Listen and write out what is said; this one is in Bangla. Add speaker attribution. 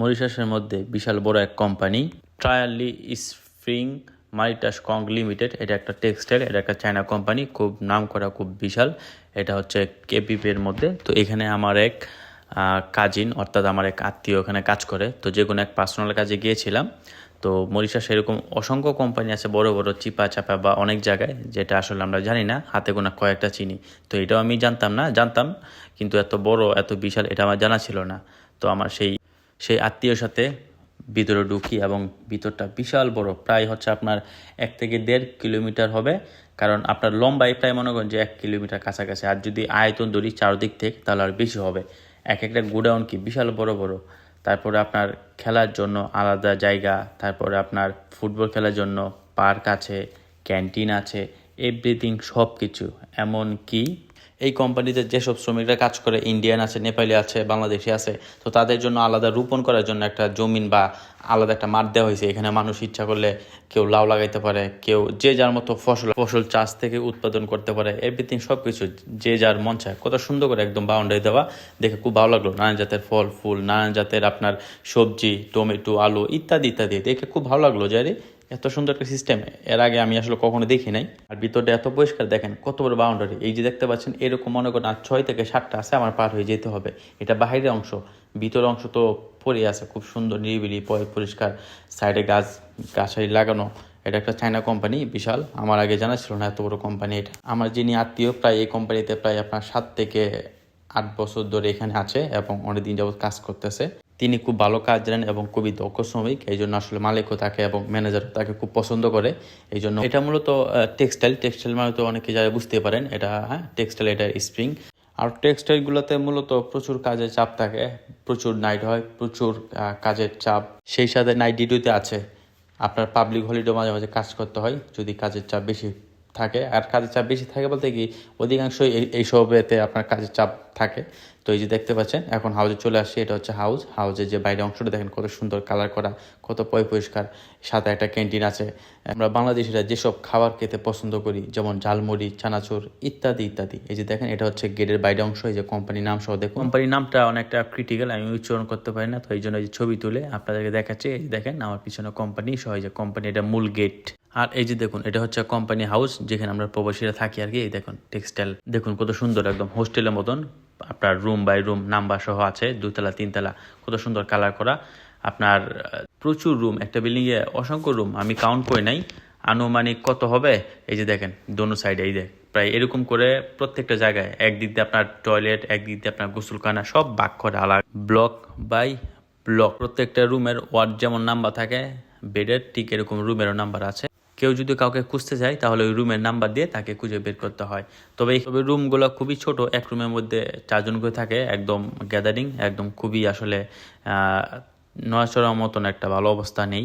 Speaker 1: মরিশাসের মধ্যে বিশাল বড় এক কোম্পানি ট্রায়ালি স্প্রিং মারিটাস কং লিমিটেড এটা একটা টেক্সটাইল এটা একটা চায়না কোম্পানি, খুব নাম করা খুব বিশাল, এটা হচ্ছে কেপিপের মধ্যে। তো এখানে আমার এক কাজিন অর্থাৎ আমার এক আত্মীয় ওখানে কাজ করে। তো যে কোনো এক পার্সোনাল কাজে গিয়েছিলাম। তো মরিশাস এরকম অসংখ্য কোম্পানি আছে, বড় বড়, চিপা চাপা বা অনেক জায়গায়, যেটা আসলে আমরা জানি না, হাতে গোনা কয়েকটা চিনি। তো এটাও আমি জানতাম না, জানতাম, কিন্তু এত বড়, এত বিশাল, এটা আমার জানা ছিল না। তো আমার সেই সেই আত্মীয়র সাথে ভিতরে ঢুকি এবং ভিতরটা বিশাল বড়, প্রায় হচ্ছে আপনার এক থেকে দেড় কিলোমিটার হবে। কারণ আপনার লম্বাই প্রায় মনে করেন যে এক কিলোমিটার কাছাকাছি। আর যদি আয়তন ধরি চারদিক থেকে, তাহলে আর বেশি হবে। এক একটা গোডাউন কি বিশাল বড় বড়। তারপরে আপনার খেলার জন্য আলাদা জায়গা, তারপরে আপনার ফুটবল খেলার জন্য পার্ক আছে, ক্যান্টিন আছে, এভরিথিং সব কিছু এমন কি এই কোম্পানিতে যেসব শ্রমিকরা কাজ করে, ইন্ডিয়ান আছে, নেপালি আছে, বাংলাদেশি আছে, তো তাদের জন্য আলাদা রোপণ করার জন্য একটা জমিন বা আলাদা একটা মাঠ দেওয়া হয়েছে। এখানে মানুষ ইচ্ছা করলে কেউ লাউ লাগাইতে পারে, কেউ যে যার মতো ফসল ফসল চাষ থেকে উৎপাদন করতে পারে এভরিথিং সব কিছু যে যার মন চায়। কত সুন্দর করে একদম বাউন্ডারি দেওয়া, দেখে খুব ভালো লাগল। নানান জাতের ফল, ফুল, নানান জাতের আপনার সবজি, টমেটো, আলু ইত্যাদি ইত্যাদি, দেখে খুব ভালো লাগল যারে এত সুন্দর একটা সিস্টেম এর আগে আমি আসলে কখনো দেখি নাই। আর ভিতরটা এত পরিষ্কার, দেখেন কত বড় বাউন্ডারি এই যে দেখতে পাচ্ছেন, এরকম মনে করেন আর ছয় থেকে সাতটা আছে, আমার পার হয়ে যেতে হবে। এটা বাহিরের অংশ, ভিতরের অংশ তো পড়ে আছে, খুব সুন্দর, নিরিবিলি পরিষ্কার। সাইডে গাছ গাছারি লাগানো, এটা একটা চায়না কোম্পানি বিশাল। আমার আগে জানা ছিল না এত বড় কোম্পানি এটা। আমার যিনি আত্মীয়, প্রায় এই কোম্পানিতে প্রায় আপনার সাত থেকে আট বছর ধরে এখানে আছে এবং অনেকদিন যাবত কাজ করতেছে। তিনি খুব ভালো কাজ জানেন এবং খুবই দক্ষ শ্রমিক এই জন্য আসলে মালিকও তাকে এবং ম্যানেজারও তাকে খুব পছন্দ করে। এই জন্য এটা মূলত টেক্সটাইল টেক্সটাইল মানে তো অনেকে যারা বুঝতে পারেন, এটা হ্যাঁ টেক্সটাইল এটা স্প্রিং আর টেক্সটাইলগুলোতে মূলত প্রচুর কাজের চাপ থাকে, প্রচুর নাইট হয়, প্রচুর কাজের চাপ। সেই সাথে নাইট ডিউটিতে আছে। আপনার পাবলিক হলিডে মাঝে মাঝে কাজ করতে হয়, যদি কাজের চাপ বেশি থাকে আর কাজের চাপ বেশি থাকে বলতে কি অধিকাংশই এই- এইসব এতে আপনার কাজের চাপ থাকে। তো এই যে দেখতে পাচ্ছেন, এখন হাউজে চলে আসছে, এটা হচ্ছে হাউস হাউজের যে বাইরে অংশটা দেখেন, কত সুন্দর কালার করা, কত পয় পরিষ্কার, সাথে একটা ক্যান্টিন আছে। আমরা বাংলাদেশিরা যেসব খাবার খেতে পছন্দ করি, যেমন ঝালমুড়ি, চানাচুর ইত্যাদি ইত্যাদি। এই যে দেখেন, এটা হচ্ছে গেটের বাইরে অংশ, এই যে কোম্পানির নাম সহ দেখুন। কোম্পানির নামটা অনেকটা ক্রিটিক্যাল আমি উচ্চারণ করতে পারি না, তো এই জন্য এই ছবি তুলে আপনাদেরকে দেখাচ্ছি। এই যে দেখেন, আমার পিছনে কোম্পানি সহ যে কোম্পানি এটা মূল গেট আর এই যে দেখুন, এটা হচ্ছে কোম্পানি হাউস যেখানে আমরা প্রবাসীরা থাকি আর কি। এই দেখুন টেক্সটাইল দেখুন কত সুন্দর একদম হোস্টেলের মতন। আপনার রুম বাই রুম নাম্বার সহ আছে দুতলা তিনতলা, কত সুন্দর কালার করা। আপনার প্রচুর রুম একটা বিল্ডিংয়ে অসংখ্য রুম আমি কাউন্ট করে নাই। আনুমানিক কত হবে? এই যে দেখেন, দোনো সাইডে এই দেখ প্রায় এরকম করে প্রত্যেকটা জায়গায়, একদিক দিয়ে আপনার টয়লেট একদিক দিয়ে আপনার গোসলখানা, সব বাক করে আলাদা। ব্লক বাই ব্লক প্রত্যেকটা রুমের ওয়ার্ড যেমন নাম্বার থাকে বেডের ঠিক এরকম রুমেরও নাম্বার আছে। কেউ যদি কাউকে খুঁজতে যায়, তাহলে ওই রুমের নাম্বার দিয়ে তাকে খুঁজে বের করতে হয়। তবে এই তবে রুমগুলো খুবই ছোট, এক রুমের মধ্যে চারজন করে থাকে, একদম গ্যাদারিং একদম খুবই আসলে নড়াচড়ার মতন একটা ভালো অবস্থা নেই।